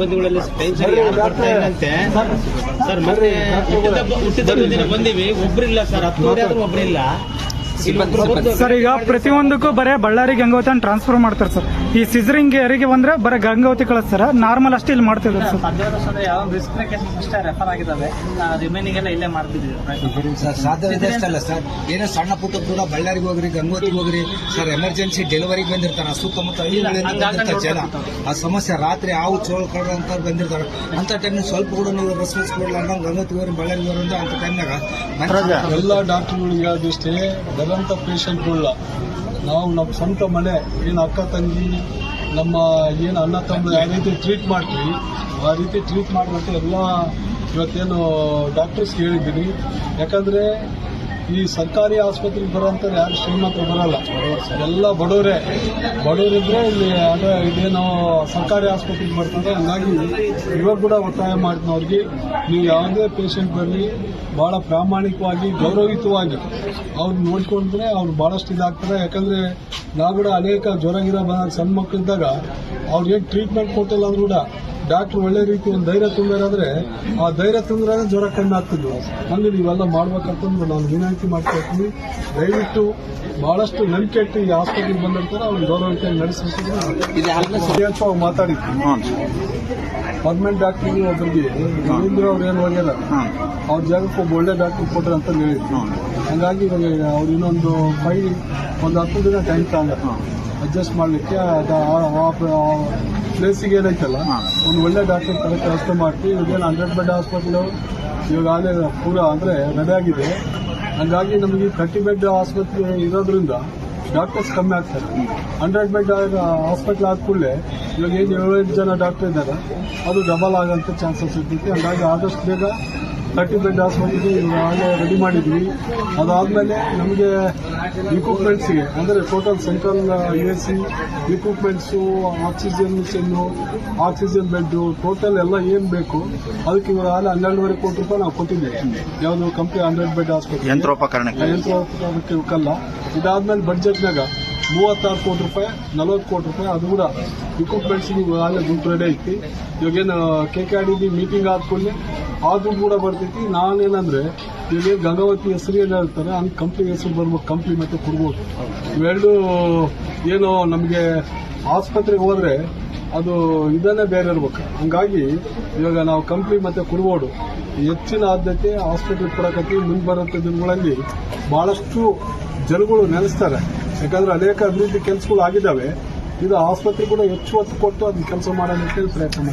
ಬಂಧುಗಳಲ್ಲಿ tension ಯಾರು ಬರ್ತಾ ಇಲ್ಲಂತೆ? Sir ಮತ್ತೆ ಹುಟ್ಟಿದ ಬಂದೀವಿ. ಒಬ್ರಿಲ್ಲ ಸರ್ ಹತ್ತುವರೆ ಆದ್ರೂ ಒಬ್ರಿಲ್ಲ. ಸರ್ ಈಗ ಪ್ರತಿಯೊಂದಕ್ಕೂ ಬರೇ ಬಳ್ಳಾರಿ ಗಂಗಾವತಿ ಅಂತ ಟ್ರಾನ್ಸ್ಫರ್ ಮಾಡ್ತಾರೆ ಸರ್. ಈ ಸಿಸರಿಂಗ್ ಯಾರಿಗೆ ಬಂದ್ರೆ ಬರೀ ಗಂಗಾವತಿ ಸರ್. ನಾರ್ಮಲ್ ಅಷ್ಟೇ ಇಲ್ಲಿ ಮಾಡ್ತಿದ್ರು ಸರ್. ಸಾಧ್ಯ ಯಾವ ರಿಸ್ಕ್ ಅಷ್ಟೇ ರೆಫರ್ ಆಗಿದ್ದಾವೆ. ರಿಮೈನಿಂಗ್ ಎಲ್ಲ ಇಲ್ಲೇ ಮಾಡ್ತಿದ್ದೀವಿ. ಸರ್ ಸಾಧ್ಯ ಅಲ್ಲ ಸರ್. ಏನೋ ಸಣ್ಣ ಪುಟ್ಟ ಕೂಡ ಬಳ್ಳಾರಿಗೆ ಹೋಗ್ರಿ ಗಂಗೋತಿಗೆ ಹೋಗ್ರಿ. ಸರ್ ಎಮರ್ಜೆನ್ಸಿ ಡೆಲಿವರಿಗೆ ಬಂದಿರ್ತಾರೆ. ಸುತ್ತಮುತ್ತ ಹಳ್ಳಿಗಳಿಂದ ಜನ. ಆ ಸಮಸ್ಯೆ ರಾತ್ರಿ ಹಾವು ಕಡ ಅಂತ ಬಂದಿರ್ತಾರೆ. ಅಂತ ಟೈಮ್ ಸ್ವಲ್ಪ ಕೂಡ ನೀವು ರೆಸ್ಪಾನ್ಸ್ ಕೊಡಲ್ಲ ಗಂಗಾವತಿ ಹೋಗ್ರಿ ಬಳ್ಳಾರಿಗೆ ಹೋಗ್ರಿ ಅಂತ ಟೈಮ್ನಾಗ ಎಲ್ಲ ಡಾಕ್ಟರ್ಗಳಿಗೆ ಅದಷ್ಟೇ ಬರೋಂಥ ಪೇಷಂಟ್ಗಳನ್ನ ನಾವು ನಮ್ಮ ಸ್ವಂತ ಮನೆ, ಏನು ಅಕ್ಕ ತಂಗಿ, ನಮ್ಮ ಏನು ಅಣ್ಣ ತಮ್ಮ ಯಾವ ರೀತಿ ಟ್ರೀಟ್ ಮಾಡ್ತೀವಿ, ಆ ರೀತಿ ಟ್ರೀಟ್ ಮಾಡುವಂತ ಎಲ್ಲ ಇವತ್ತೇನು ಡಾಕ್ಟರ್ಸ್ ಹೇಳಿದ್ದೀನಿ. ಯಾಕಂದರೆ ಈ ಸರ್ಕಾರಿ ಆಸ್ಪತ್ರೆಗೆ ಬರೋಂಥವ್ರು ಯಾರು ಶ್ರೀಮಂತರು ಬರಲ್ಲ. ಎಲ್ಲ ಬಡವರೇ. ಬಡವರಿದ್ರೆ ಇಲ್ಲಿ ಅಂದರೆ ಇದೇನು ಸರ್ಕಾರಿ ಆಸ್ಪತ್ರೆಗೆ ಬರ್ತಾರೆ. ಹಂಗಾಗಿ ಇವಾಗ ಕೂಡ ಒತ್ತಾಯ ಮಾಡ್ತೀನಿ ಅವ್ರಿಗೆ ನೀವು ಯಾವುದೇ ಪೇಷಂಟ್ ಬರಲಿ ಭಾಳ ಪ್ರಾಮಾಣಿಕವಾಗಿ, ಗೌರವಯುತವಾಗಿ ಅವ್ರು ನೋಡ್ಕೊಂಡ್ರೆ ಅವ್ರು ಭಾಳಷ್ಟು ಇದಾಗ್ತಾರೆ. ಯಾಕಂದರೆ ನಾವು ಕೂಡ ಅನೇಕ ಜ್ವರ ಗಿರ ಬಂದಾಗ ಸಣ್ಣ ಮಕ್ಕಳಿದ್ದಾಗ ಅವ್ರಿಗೆ ಟ್ರೀಟ್ಮೆಂಟ್ ಕೊಟ್ಟಿಲ್ಲ ಅಂದ್ರೂ ಕೂಡ ಡಾಕ್ಟರ್ ಒಳ್ಳೆ ರೀತಿ ಒಂದು ಧೈರ್ಯ ತುಂಬಿರಾದ್ರೆ ಆ ಧೈರ್ಯ ತುಂಬಿದ್ರೆ ಜ್ವರ ಕಮ್ಮಿ ಆಗ್ತಿದ್ವು. ಹಂಗೆ ನೀವೆಲ್ಲ ಮಾಡ್ಬೇಕಂತಂದ್ರೆ ನಾನು ವಿನಾಯಿತಿ ಮಾಡ್ಕೊಳ್ತೀನಿ ದಯವಿಟ್ಟು ಬಹಳಷ್ಟು ನಂಬಿಕೆ ಇಟ್ಟು ಈ ಆಸ್ಪತ್ರೆಗೆ ಬಂದಿರ್ತಾರೆ ಅವ್ರು ಗೌರವಕ್ಕೆ ಅಂತ ಮಾತಾಡಿದ್ವಿ. ಪರ್ಮನೆಂಟ್ ಡಾಕ್ಟರ್ಗೆ ಒಬ್ಬರಿಗೆ ರವೀಂದ್ರ ಅವ್ರು ಏನು ಹೋಗ್ಯಾರ ಅವ್ರ ಜಾಗಕ್ಕೆ ಒಬ್ಬ ಒಳ್ಳೆ ಡಾಕ್ಟರ್ ಕೊಟ್ರೆ ಅಂತ ಹೇಳಿದ್ರು. ಹಂಗಾಗಿ ಇವಾಗ ಅವ್ರು ಇನ್ನೊಂದು ಫೈ ಒಂದು ಹತ್ತು ದಿನ ಟೈಮ್ ತಗೊಂಡ. ಅಡ್ಜಸ್ಟ್ ಮಾಡಲಿಕ್ಕೆ ಪ್ಲೇಸಿಗೆ ಏನೈತಲ್ಲ? ಒಂದು ಒಳ್ಳೆ ಡಾಕ್ಟರ್ ತರ ವ್ಯವಸ್ಥೆ ಮಾಡ್ತೀವಿ ಇವಾಗೇನು ಹಂಡ್ರೆಡ್ ಬೆಡ್ ಹಾಸ್ಪಿಟ್ಲು ಇವಾಗ ಆಗಲೇ ಪೂರ ಅಂದರೆ ರೆಡಿ ಆಗಿದೆ. ಹಂಗಾಗಿ ನಮಗೆ ಥರ್ಟಿ ಬೆಡ್ ಆಸ್ಪತ್ರೆ ಇರೋದ್ರಿಂದ ಡಾಕ್ಟರ್ಸ್ ಕಮ್ಮಿ ಆಗ್ತಾರೆ. ಹಂಡ್ರೆಡ್ ಬೆಡ್ ಹಾಸ್ಪಿಟ್ಲ್ ಆದ ಕೂಡಲೇ ಇವಾಗ ಏನು ಏಳೆಂಟು ಜನ ಡಾಕ್ಟರ್ ಇದ್ದಾರೆ ಅದು ಡಬಲ್ ಆಗೋಂಥ ಚಾನ್ಸಸ್ ಇರ್ತೈತಿ. ಹಂಗಾಗಿ ಆದಷ್ಟು ಬೇಗ ತರ್ಟಿ ಬೆಡ್ ಆಸ್ಪತ್ರೆಗೆ ಈಗಾಗಲೇ ರೆಡಿ ಮಾಡಿದ್ವಿ. ಅದಾದಮೇಲೆ ನಮಗೆ ಇಕ್ವಿಪ್ಮೆಂಟ್ಸ್ಗೆ ಅಂದರೆ total central A C equipments oxygen machine oxygen bed total ಎಲ್ಲ ಏನು ಬೇಕು ಅದಕ್ಕೆ ಇವಾಗ ಹನ್ನೆರಡುವರೆ ಕೋಟಿ ರೂಪಾಯಿ ನಾವು ಕೊಟ್ಟಿದ್ದೇವೆ ಯಾವುದು ಕಂಪ್ನಿ ಹಂಡ್ರೆಡ್ ಬೆಡ್ ಆಸ್ಪತ್ರೆ ಯಂತ್ರೋಪಕರಣಕ್ಕೆ. ಯಂತ್ರೋಪಕರಣಕ್ಕೆ ಇವಕ್ಕಲ್ಲ. ಇದಾದ್ಮೇಲೆ ಬಡ್ಜೆಟ್ನಾಗ ಮೂವತ್ತಾರು ಕೋಟಿ ರೂಪಾಯಿ ನಲವತ್ತು ಕೋಟಿ ರೂಪಾಯಿ ಅದು ಕೂಡ ಇಕ್ವಿಪ್ಮೆಂಟ್ಸ್ಗೆ ಈಗಾಗಲೇ ಗುಂಪು ರೆಡಿ ಐತಿ. ಇವಾಗೇನು K K R D meeting ಆದ್ಕೊಳ್ಳಿ ಆ ದುಡ್ಡು ಕೂಡ ಬರ್ತೈತಿ. ನಾನೇನಂದ್ರೆ, ಇಲ್ಲಿ ಗಂಗಾವತಿ ಹೆಸರು ಏನು ಹೇಳ್ತಾರೆ ಹಂಗೆ ಕಂಪ್ನಿ ಹೆಸರು ಬರ್ಬೇಕು, ಕಂಪ್ನಿ ಮತ್ತೆ ಕೊಡ್ಬೋದು. ಇವೆರಡು ಏನು ನಮಗೆ ಆಸ್ಪತ್ರೆಗೆ ಹೋದ್ರೆ ಅದು ಇದನ್ನೇ ಬೇರೆ ಇರ್ಬೇಕು. ಹಂಗಾಗಿ ಇವಾಗ ನಾವು ಕಂಪ್ನಿ ಮತ್ತೆ ಕೊಡ್ಬೋದು. ಹೆಚ್ಚಿನ ಆದ್ಯತೆ ಆಸ್ಪತ್ರೆ ಕೊಡಕತ್ತಿ ಮುಂದೆ ಬರೋಂಥ ದಿನಗಳಲ್ಲಿ ಬಹಳಷ್ಟು ಜನಗಳು ನೆನೆಸ್ತಾರೆ. ಯಾಕಂದ್ರೆ ಅನೇಕ ಅಭಿವೃದ್ಧಿ ಕೆಲಸಗಳು ಆಗಿದ್ದಾವೆ. ಇದು ಆಸ್ಪತ್ರೆ ಕೂಡ ಹೆಚ್ಚು ಹೊತ್ತು ಕೊಟ್ಟು ಅದನ್ನ ಕೆಲಸ ಮಾಡೋದಕ್ಕೆ ಪ್ರಯತ್ನ